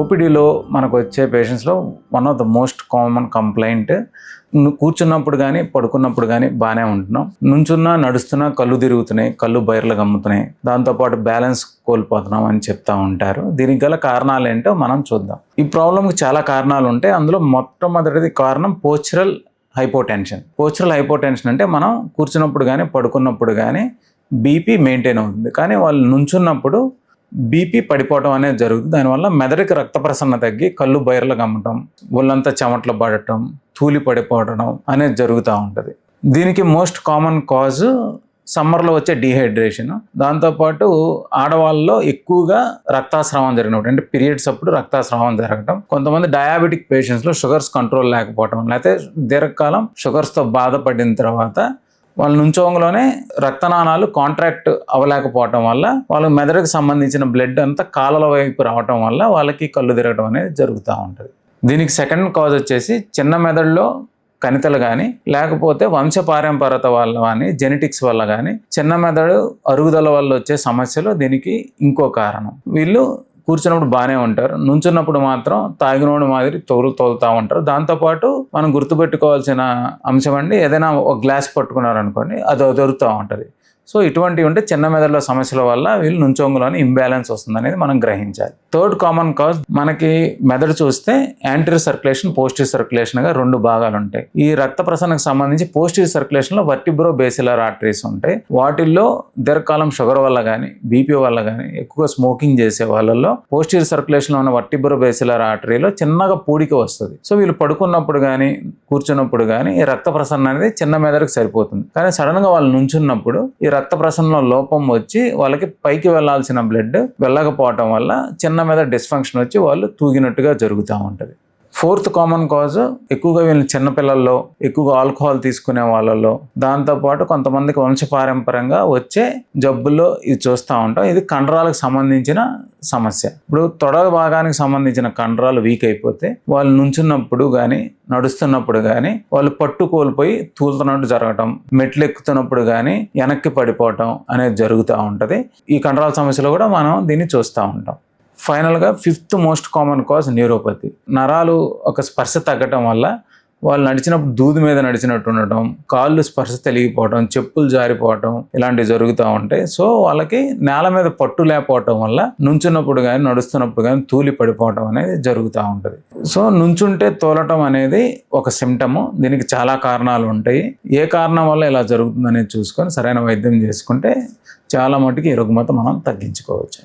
ఓపీడీలో మనకు వచ్చే పేషెంట్స్లో one of the most common complaint కూర్చున్నప్పుడు కానీ పడుకున్నప్పుడు కానీ బాగానే ఉంటున్నాం. నుంచున్నా నడుస్తున్నా కళ్ళు తిరుగుతున్నాయి కళ్ళు బయర్లు గమ్ముతున్నాయి. దాంతోపాటు బ్యాలెన్స్ కోల్పోతున్నాం అని చెప్తా ఉంటారు. దీనికి గల కారణాలు ఏంటో మనం చూద్దాం. ఈ ప్రాబ్లంకి చాలా కారణాలు ఉంటాయి. అందులో మొట్టమొదటిది కారణం పోస్చరల్ హైపోటెన్షన్ పోస్చరల్ హైపోటెన్షన్ అంటే మనం కూర్చున్నప్పుడు కానీ పడుకున్నప్పుడు కానీ బీపీ మెయింటైన్ అవుతుంది. కానీ వాళ్ళు నుంచున్నప్పుడు బీపీ పడిపోవడం అనేది జరుగుతుంది. దానివల్ల మెదడుకి రక్త ప్రసరణ తగ్గి కళ్ళు బయర్లు గమ్మటం ఒళ్ళంతా చెమటలు పడటం తూలి పడిపోవడం అనేది జరుగుతూ ఉంటుంది. దీనికి మోస్ట్ కామన్ కాజ్ సమ్మర్లో వచ్చే డిహైడ్రేషన్. దాంతోపాటు ఆడవాళ్ళలో ఎక్కువగా రక్తాస్రావం జరిగినప్పుడు అంటే పీరియడ్స్ అప్పుడు రక్తాస్రావం జరగడం కొంతమంది డయాబెటిక్ పేషెంట్స్లో షుగర్స్ కంట్రోల్ లేకపోవడం లేకపోతే దీర్ఘకాలం షుగర్స్తో బాధపడిన తర్వాత వాళ్ళు నుంచోంగలోనే రక్తనాళాలు కాంట్రాక్ట్ అవ్వలేకపోవటం వల్ల వాళ్ళ మెదడుకు సంబంధించిన బ్లడ్ అంతా కాలల వైపు రావటం వల్ల వాళ్ళకి కళ్ళు తిరగడం అనేది జరుగుతూ ఉంటుంది. దీనికి సెకండ్ కాజ్ వచ్చేసి చిన్న మెదడులో కణితలు కానీ లేకపోతే వంశపారంపరత వల్ల కానీ జెనెటిక్స్ వల్ల కానీ చిన్న మెదడు అరుగుదల వల్ల వచ్చే సమస్యలు దీనికి ఇంకో కారణం. వీళ్ళు కూర్చున్నప్పుడు బాగానే ఉంటారు. నుంచున్నప్పుడు మాత్రం తాగినోడు మాదిరి తోలు తోలుతూ ఉంటారు. దాంతోపాటు మనం గుర్తుపెట్టుకోవాల్సిన అంశం అండి ఏదైనా ఒక గ్లాస్ పట్టుకున్నారనుకోండి అది దొరుకుతూ ఉంటుంది. సో ఇటువంటివి ఉంటే చిన్న మెదడులో సమస్యల వల్ల వీళ్ళు నుంచొంగులోని ఇంబ్యాలెన్స్ వస్తుంది అనేది మనం గ్రహించాలి. థర్డ్ కామన్ కాజ్ మనకి మెదడు చూస్తే యాంటీర్ సర్క్యులేషన్ పోస్టివ్ సర్క్యులేషన్గా రెండు భాగాలు ఉంటాయి. ఈ రక్త ప్రసరణకు సంబంధించి పోస్టివ్ సర్క్యులేషన్లో వర్టిబ్రో బేసిలర్ ఆర్టరీస్ ఉంటాయి. వాటిల్లో దీర్ఘకాలం షుగర్ వల్ల కానీ బీపీ వల్ల కానీ ఎక్కువ స్మోకింగ్ చేసే వాళ్ళల్లో పోస్టివ్ సర్క్యులేషన్లో ఉన్న వర్టిబ్రో బేసిలర్ ఆర్టరీలో చిన్నగా పూడిక వస్తుంది. సో వీళ్ళు పడుకున్నప్పుడు కానీ కూర్చున్నప్పుడు కానీ ఈ రక్త ప్రసరణ అనేది చిన్న మెదడుకు సరిపోతుంది. కానీ సడన్గా వాళ్ళు నుంచున్నప్పుడు ఈ రక్త ప్రసరణలో లోపం వచ్చి వాళ్ళకి పైకి వెళ్ళాల్సిన బ్లడ్ వెళ్ళకపోవటం వల్ల చిన్న మీద డిస్ఫంక్షన్ వచ్చి వాళ్ళు తూగినట్టుగా జరుగుతూ ఉంటుంది. ఫోర్త్ కామన్ కాజ్ ఎక్కువగా వీళ్ళు చిన్నపిల్లల్లో ఎక్కువగా ఆల్కహాల్ తీసుకునే వాళ్ళలో దాంతోపాటు కొంతమందికి వంశపారంపరంగా వచ్చే జబ్బుల్లో ఇది చూస్తూ ఉంటాం. ఇది కండరాలకు సంబంధించిన సమస్య. ఇప్పుడు తొడ భాగానికి సంబంధించిన కండరాలు వీక్ అయిపోతే వాళ్ళు నుంచున్నప్పుడు కానీ నడుస్తున్నప్పుడు కానీ వాళ్ళు పట్టు కోల్పోయి తూలుతున్నట్టు జరగటం మెట్లు ఎక్కుతున్నప్పుడు కానీ వెనక్కి పడిపోవటం అనేది జరుగుతూ ఉంటుంది. ఈ కండరాల సమస్యలో కూడా మనం దీన్ని చూస్తూ ఉంటాం. ఫైనల్గా fifth most common cause neuropathy నరాలు ఒక స్పర్శ తగ్గటం వల్ల వాళ్ళు నడిచినప్పుడు దూది మీద నడిచినట్టు ఉండటం కాళ్ళు స్పర్శ తెలిగిపోవటం చెప్పులు జారిపోవటం ఇలాంటివి జరుగుతూ ఉంటాయి. సో వాళ్ళకి నేల మీద పట్టు లేకపోవటం వల్ల నుంచున్నప్పుడు కానీ నడుస్తున్నప్పుడు కానీ తూలి పడిపోవటం అనేది జరుగుతూ ఉంటుంది. సో నుంచుంటే తోలటం అనేది ఒక సిమ్టము దీనికి చాలా కారణాలు ఉంటాయి. ఏ కారణం వల్ల ఇలా జరుగుతుందనేది చూసుకొని సరైన వైద్యం చేసుకుంటే చాలా మటుకు ఈ రుగ్మత మనం తగ్గించుకోవచ్చు